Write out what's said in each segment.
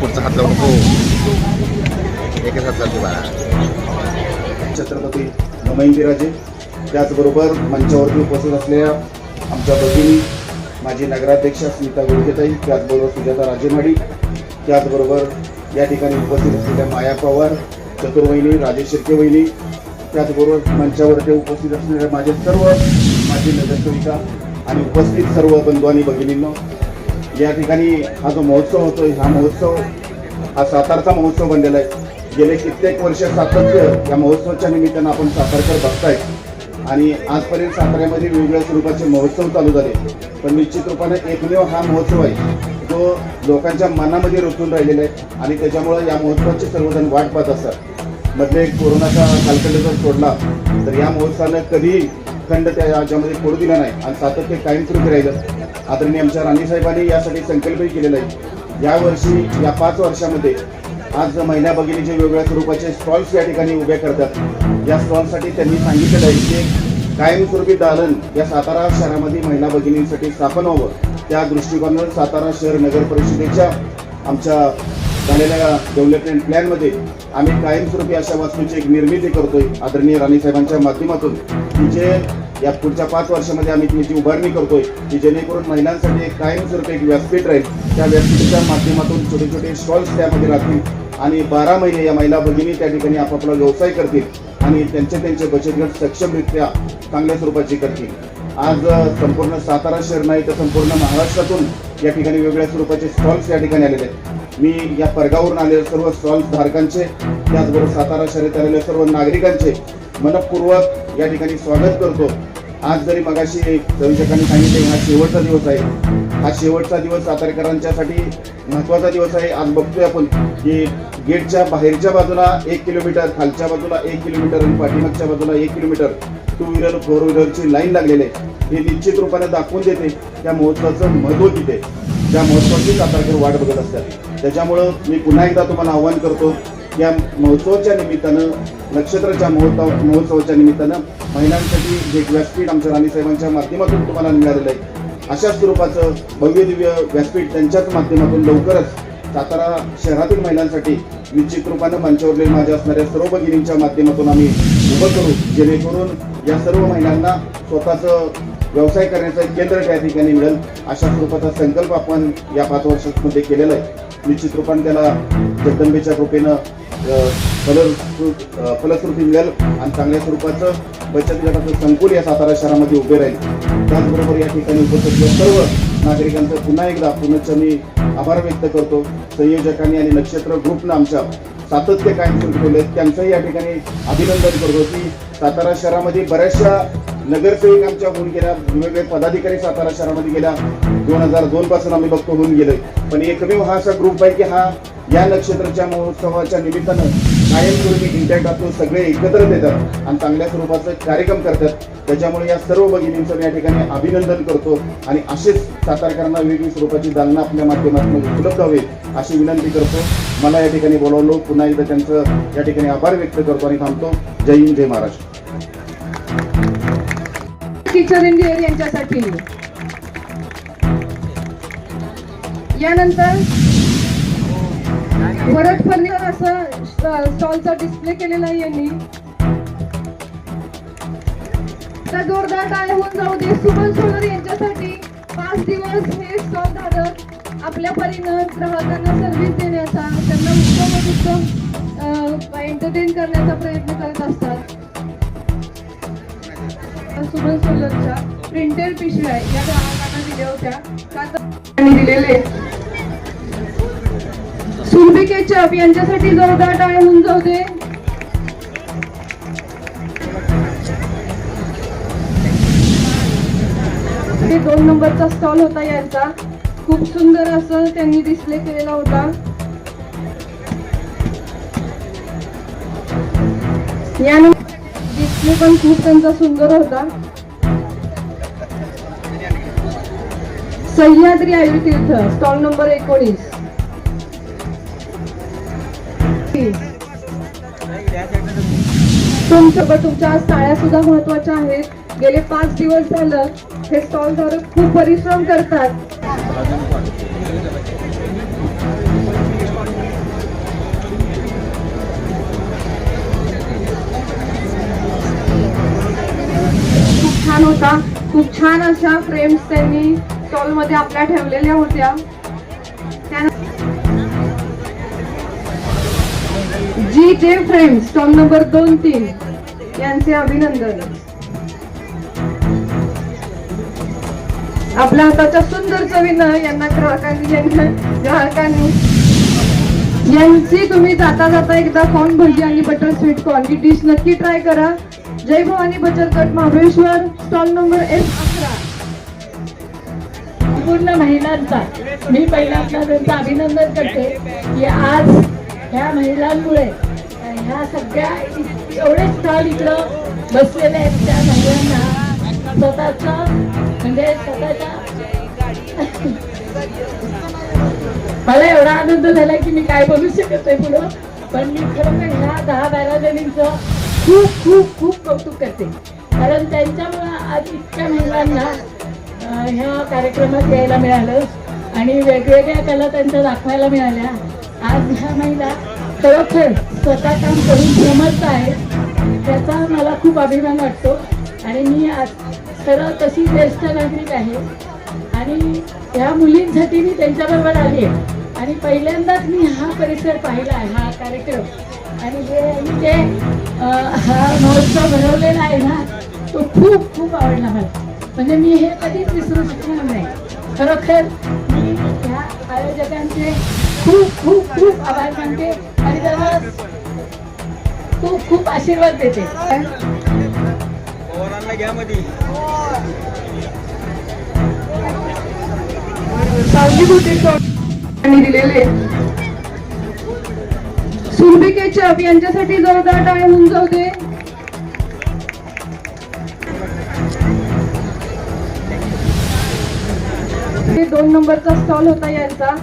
पुढचा हात लावू नको हो. एकच हात बाळा. छत्रपती त्याचबरोबर मंचावरती उपस्थित असलेल्या आमच्या भगिनी माझी नगराध्यक्षा स्मिता गोळकेताई त्याचबरोबर सुजाता राजेमाडी त्याचबरोबर या ठिकाणी उपस्थित असलेल्या माया पवार चतुर्वहिनी राजेश शिर्के वहिनी त्याचबरोबर मंचावरती उपस्थित असलेल्या माझे सर्व माझी नगरसेविका आणि उपस्थित सर्व बंधू आणि भगिनींना या ठिकाणी हा जो महोत्सव होतो हा महोत्सव हा सातारचा महोत्सव बनलेला आहे. गेले कित्येक वर्ष सातत्य या महोत्सवाच्या निमित्तानं आपण सातारकर बघताय आणि आजपर्यंत साताऱ्यामध्ये वेगवेगळ्या स्वरूपाचे महोत्सव चालू झाले. पण निश्चित रूपाने एकमेव हा महोत्सव आहे. जो लोकांच्या मनामध्ये रुतून राहिलेला आहे आणि त्याच्यामुळं या महोत्सवाची सर्वजण वाट पाहत असतात. मधले कोरोनाचा कालखंड जर सोडला तर या महोत्सवानं कधीही खंड त्या राज्यामध्ये पडू दिला नाही आणि सातत्य कायमस्वरूपी राहिलं आदरणीय आमच्या राणीसाहेबांनी यासाठी संकल्पही केलेला आहे. यावर्षी या पाच वर्षामध्ये आज महिला भगिनीचे वेगवेगळ्या स्वरूपाचे स्टॉल्स या ठिकाणी उभे करतात. या स्टॉलसाठी त्यांनी सांगितलेलं आहे की कायमस्वरूपी दालन या सातारा शहरामध्ये महिला भगिनींसाठी स्थापन व्हावं. त्या दृष्टिकोनावर सातारा शहर नगर परिषदेच्या आमच्या झालेल्या डेव्हलपमेंट प्लॅनमध्ये आम्ही कायमस्वरूपी अशा वास्तूची एक निर्मिती करतोय. आदरणीय राणीसाहेबांच्या माध्यमातून की जे या पुढच्या पाच वर्षामध्ये आम्ही तिची उभारणी करतोय की जेणेकरून महिलांसाठी एक कायमस्वरूपी एक व्यासपीठ राहील. त्या व्यासपीठाच्या माध्यमातून छोटे छोटे स्टॉल्स त्यामध्ये राहतील आणि बारा महिने या महिला भगिनी त्या ठिकाणी आपापला व्यवसाय करतील आणि त्यांचे त्यांचे बचत गट सक्षमरित्या चांगल्या स्वरूपाची करतील. आज संपूर्ण सातारा शहर नाही तर संपूर्ण महाराष्ट्रातून या ठिकाणी वेगवेगळ्या स्वरूपाचे स्टॉल्स या ठिकाणी आलेले आहेत. मी या परगावरून आलेल्या सर्व स्टॉल धारकांचे त्याचबरोबर सातारा शहरात आलेल्या सर्व नागरिकांचे मनपूर्वक या ठिकाणी स्वागत करतो. आज जरी मगाशी संयोजकांनी सांगितले हा शेवटचा दिवस आहे. हा शेवटचा दिवस सातारकरांच्यासाठी महत्त्वाचा दिवस आहे. आज बघतोय आपण की गेटच्या बाहेरच्या बाजूला एक किलोमीटर खालच्या बाजूला एक किलोमीटर आणि पाठीमागच्या बाजूला एक किलोमीटर टू व्हीलर फोर व्हीलरची लाईन लागलेली आहे. हे निश्चित रूपाने दाखवून देते त्या महोत्सवाचं महत्त्व तिथे. त्या महोत्सवाची सातारकर वाट बघत असतात. त्याच्यामुळं मी पुन्हा एकदा तुम्हाला आव्हान करतो या महोत्सवाच्या निमित्तानं नक्षत्राच्या महोत्सव महोत्सवाच्या निमित्तानं महिलांसाठी जे व्यासपीठ आमच्या राणीसाहेबांच्या माध्यमातून तुम्हाला मिळालेलं आहे अशा स्वरूपाचं भव्य दिव्य व्यासपीठ त्यांच्याच माध्यमातून लवकरच सातारा शहरातील महिलांसाठी निश्चित रूपानं मंचावरले माझ्या असणाऱ्या सर्व भगिनींच्या माध्यमातून आम्ही उभं करू जेणेकरून या सर्व महिलांना स्वतःचं व्यवसाय करण्याचं केंद्र त्या ठिकाणी मिळेल अशा स्वरूपाचा संकल्प आपण या पाच वर्षांमध्ये केलेला आहे. निश्चित रूपाने त्याला जगदंबेच्या कृपेनं अ, फलश्रुती मिळेल आणि चांगल्या स्वरूपाचं बचत गटाचं संकुल या सातारा शहरामध्ये उभे राहील. त्याचबरोबर या ठिकाणी उपस्थित सर्व नागरिकांचं पुन्हा एकदा पुनश्च मी आभार व्यक्त करतो. संयोजकांनी आणि नक्षत्र ग्रुपनं आमच्या सातत्य कायम सुरू ठेवले त्यांचंही या ठिकाणी अभिनंदन करतो की सातारा शहरामध्ये बऱ्याचशा नगरसेवक आमच्या होऊन गेल्या वेगवेगळे पदाधिकारी सातारा शहरामध्ये गेल्या दोन हजार दोन पासून आम्ही बघतो होऊन गेलोय. पण एकमेव हा असा ग्रुप आहे की हा या नक्षत्राच्या महोत्सवाच्या निमित्तानं कायमस्वरूपी इंटॅक्ट असतो सगळे एकत्र येतात आणि चांगल्या स्वरूपाचं कार्यक्रम करतात. त्याच्यामुळे या सर्व भगिनींचं मी या ठिकाणी अभिनंदन करतो आणि असेच सातारकरांना वेगळी स्वरूपाची दालना आपल्या माध्यमातून उपलब्ध हवी अशी विनंती करतो. मला या ठिकाणी बोलावलो. पुन्हा एकदा त्यांचं या ठिकाणी आभार व्यक्त करतो आणि थांबतो. जय हिंद जय महाराष्ट्र. टीचर इंजिनियर यांच्यासाठी. यानंतर वरट फर्निचर असं स्टॉलचा डिस्प्ले केलेला आहे यांनी. जोरदार काय होऊन जाऊ दे. सुमन सोनर यांच्यासाठी पाच दिवस हे स्टॉल धारक आपल्या परीनं ग्राहकांना सर्व्हिस देण्याचा त्यांना उत्तम उत्तम एंटरटेन करण्याचा प्रयत्न करत असतात. सुमन सोलरच्या प्रिंटेड पिशव्या या ग्राहकांना दिल्या होत्या. का तर त्यांनी दिलेले. सुरभी केचप यांच्यासाठी जोरदार टाळ्या होऊन जाऊ दे हे दोन नंबरचा स्टॉल होता यांचा. खूप सुंदर असं त्यांनी डिस्प्ले केलेला होता. यानंतर डिस्प्ले पण खूप त्यांचा सुंदर होता. सह्याद्री आयुर्तीर्थ स्टॉल नंबर एकोणीस. तुमच्या तुमच्या साळ्या सुद्धा महत्त्वाच्या आहेत. गेले पाच दिवस झालं हे स्टॉल धारक खूप परिश्रम करतात. खूप छान अशा फ्रेम्स त्यांनी स्टॉलमध्ये आपल्या ठेवलेल्या होत्या. जी जे फ्रेम स्टॉल नंबर दोन तीन यांचे अभिनंदन. आपल्या हाताच्या सुंदर चवीनं यांना ग्राहकांनी यांना ग्राहकांनी यांची तुम्ही जाता जाता एकदा कॉर्न भजी आणि बटर स्वीट कॉर्न ही डिश नक्की ट्राय करा. जय भवानी बचत गट महाबळेश्वर स्टॉल नंबर एस अकरा. पूर्ण महिलांचा मी पहिल्यांदा त्यांचं अभिनंदन करते की आज ह्या महिलांमुळे ह्या सगळ्या एवढे स्टॉल इकडं बसलेले आहेत त्या महिलांना. स्वतःचं म्हणजे स्वतःच्या मला एवढा आनंद झाला की मी काय बोलू शकत नाही पुढं. पण मी खरोखर ह्या दहा बारा जणींचं खूप खूप खूप कौतुक करते. कारण त्यांच्यामुळं आज इतक्या महिलांना ह्या कार्यक्रमात यायला मिळालं आणि वेगवेगळ्या कला त्यांच्या दाखवायला मिळाल्या. आज ह्या महिला खरोखर स्वतः काम करून समर्थ आहेत. त्याचा मला खूप अभिमान वाटतो. आणि मी आज खरं तशी ज्येष्ठ नागरिक आहे. आणि ह्या मुलींसाठी मी त्यांच्याबरोबर आली आहे. आणि पहिल्यांदाच मी हा परिसर पाहिला आहे हा कार्यक्रम. आणि जे आणि जे अं, हा महोत्सव भरवलेला आहे ना तो खूप खूप आवडला मला. म्हणजे मी हे कधीच विसरू शकणार नाही. खरोखर मी ह्या आयोजकांचे खूप खूप खूप आभार मानते आणि त्यांना खूप खूप आशीर्वाद देते. सावली दिलेले. सुरभी केचप यांच्यासाठी जोरदार टाळ्या होऊन जाऊ दे दोन नंबरचा स्टॉल होता यांचा.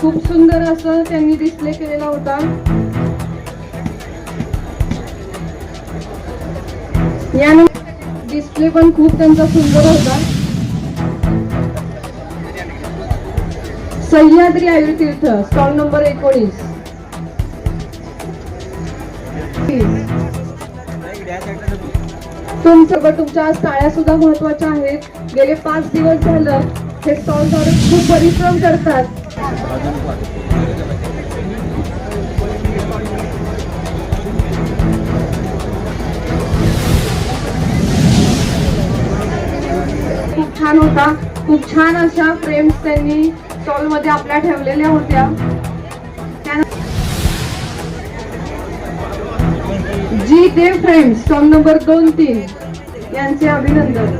खूप सुंदर असं त्यांनी डिस्प्ले केलेला होता. यानंतर डिस्प्ले पण खूप त्यांचा सुंदर होता. सह्याद्री आयुर्तीर्थ स्टॉल नंबर एकोणीस. तुमचं तुमच्या आज सुद्धा महत्त्वाच्या आहेत. गेले पाच दिवस झालं हे स्टॉलद्वारे खूप परिश्रम करतात. खूप छान होता. खूप छान अशा फ्रेम्स त्यांनी स्टॉलमध्ये आपल्या ठेवलेल्या होत्या. जी देव फ्रेंड्स स्टॉल नंबर दोन तीन यांचे अभिनंदन.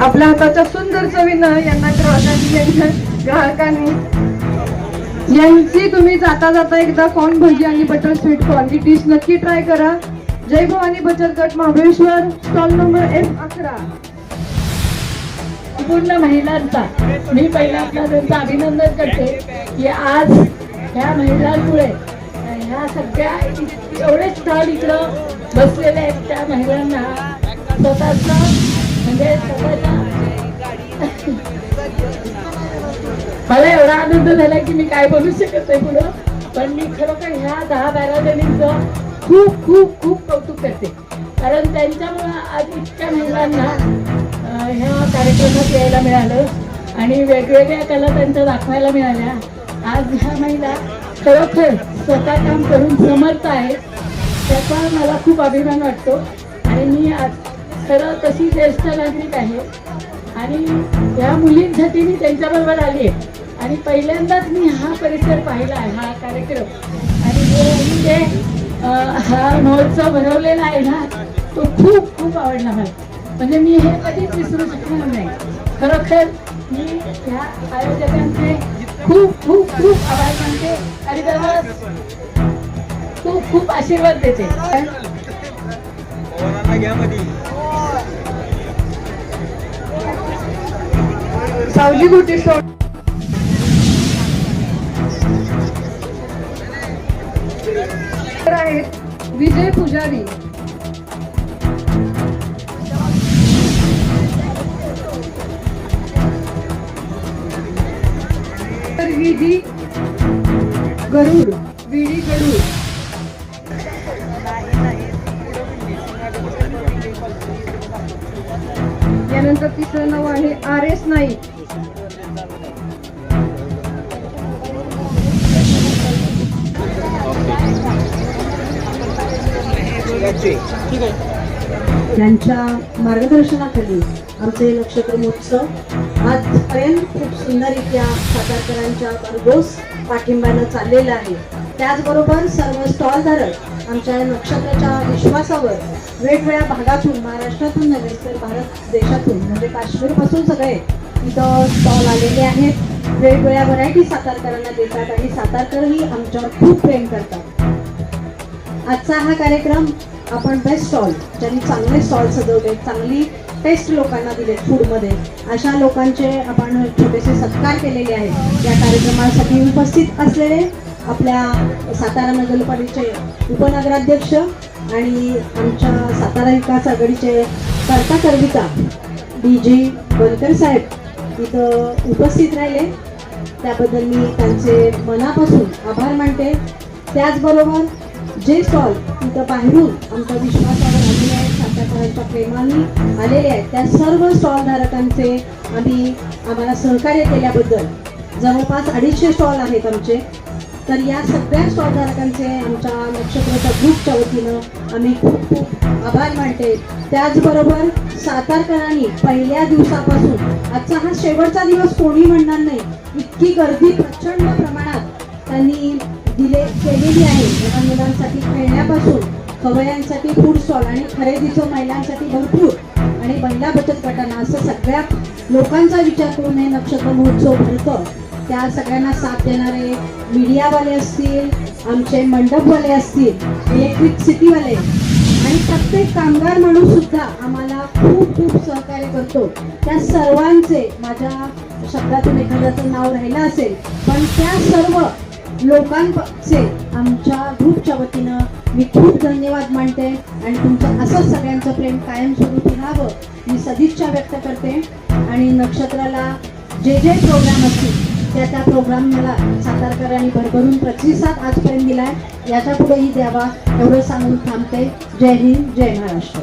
आपल्या हाताच्या सुंदर चवीनं यांना ग्राहकांनी यांच्या ग्राहकांनी यांची तुम्ही जाता जाता एकदा कॉर्न भजी आणि बटर स्वीट कॉर्न ही डिश नक्की ट्राय करा. जय भवानी बचत गट महाबळेश्वर स्टॉल नंबर एफ अकरा. पूर्ण महिलांचा मी पहिल्यांदा त्यांचं अभिनंदन करते की आज ह्या महिलांमुळे ह्या सगळ्या एवढे स्टॉल इकडं बसलेले आहेत त्या महिलांना. स्वतःचं म्हणजे स्वतःच्या मला एवढा आनंद झाला की मी काय बोलू शकत नाही पुढं. पण मी खरोखर ह्या दहा बारा जणींचं खूप खूप खूप कौतुक करते. कारण त्यांच्यामुळं आज इतक्या महिलांना ह्या कार्यक्रमात यायला मिळालं. आणि वेगवेगळ्या कला त्यांच्या दाखवायला मिळाल्या. आज ह्या महिला खरोखर स्वतः काम करून समर्थ आहेत त्याचा मला खूप अभिमान वाटतो. आणि मी आज खरं तशी ज्येष्ठ नागरिक आहे. आणि ह्या मुलींसाठी मी त्यांच्याबरोबर आली आहे. आणि पहिल्यांदाच मी हा परिसर पाहिला आहे हा कार्यक्रम. आणि जे मी जे हा महोत्सव भरवलेला आहे ना तो खूप खूप आवडला मला. म्हणजे मी हे कधीच विसरू शकणार नाही. खरोखर मी ह्या आयोजकांचे खूप खूप खूप आभार मानते आणि त्यांना खूप खूप आशीर्वाद देते. सावजी गुटी स्टॉल आहेत विजय पुजारी. विडी गरुड विडी गरुड. यानंतर तिसरं नाव आहे आर एस नाईक. ठीक आहे. यांच्या मार्गदर्शनाखाली आमचे नक्षत्र महोत्सव आजपर्यंत खूप सुंदररित्या सातारकरांच्या भरघोस पाठिंब्यानं चाललेला आहे. त्याचबरोबर सर्व स्टॉलधारक आमच्या नक्षत्राच्या विश्वासावर वेगवेगळ्या भागातून महाराष्ट्रातून नव्हे तर भारत देशातून म्हणजे काश्मीरपासून सगळे इथं स्टॉल आलेले आहेत. वेगवेगळ्या व्हरायटी सातारकरांना देतात आणि सातारकरही आमच्यावर खूप प्रेम करतात. आजचा हा कार्यक्रम आपण बेस्ट स्टॉल ज्यांनी चांगले स्टॉल सजवले चांगली टेस्ट लोकांना दिले फूडमध्ये अशा लोकांचे आपण छोटेसे सत्कार केलेले आहेत. या कार्यक्रमासाठी उपस्थित असलेले आपल्या सातारा नगरपालिकेचे उपनगराध्यक्ष आणि आमच्या सातारा विकास आघाडीचे कर्ता कर्विता डी जी बनकर साहेब इथं उपस्थित राहिले. त्याबद्दल मी त्यांचे मनापासून आभार मानते. त्याचबरोबर जे स्टॉल तिथं बाहेरून आमच्या विश्वासावर आलेले आहेत सातारकरांच्या प्रेमाने आलेले आहेत त्या सर्व स्टॉलधारकांचे आम्ही आम्हाला सहकार्य केल्याबद्दल जवळपास अडीचशे स्टॉल आहेत आमचे. तर या सगळ्या स्टॉलधारकांचे आमच्या नक्षत्राच्या ग्रुपच्या वतीनं आम्ही खूप खूप आभार मानते. त्याचबरोबर सातारकरांनी पहिल्या दिवसापासून आजचा हा शेवटचा दिवस कोणी म्हणणार नाही इतकी गर्दी प्रचंड प्रमाणात त्यांनी दिले केलेली आहे. लहान मुलांसाठी खेळण्यापासून खवयांसाठी फूड स्टॉल आणि खरेदीचं महिलांसाठी भरपूर आणि महिला बचत गटांना असं सगळ्या लोकांचा विचार करून हे नक्षत्र महोत्सव भरतं. त्या सगळ्यांना साथ देणारे मीडियावाले असतील आमचे मंडपवाले असतील इलेक्ट्रिक सिटीवाले आणि प्रत्येक कामगार माणूस सुद्धा आम्हाला खूप खूप सहकार्य करतो. त्या सर्वांचे माझ्या शब्दातून एखाद्याचं नाव राहिलं असेल पण त्या सर्व लोकांचे आमच्या ग्रुपच्या वतीनं मी खूप धन्यवाद मानते आणि तुमचं असंच सगळ्यांचं प्रेम कायमस्वरूपी राहावं मी सदिच्छा व्यक्त करते. आणि नक्षत्राला जे जे प्रोग्राम असतील त्या त्या प्रोग्राम मला सातारकरांनी भरभरून प्रतिसाद आजपर्यंत दिलाय. याच्या पुढेही द्यावा एवढं सांगून थांबते. जय हिंद जय महाराष्ट्र.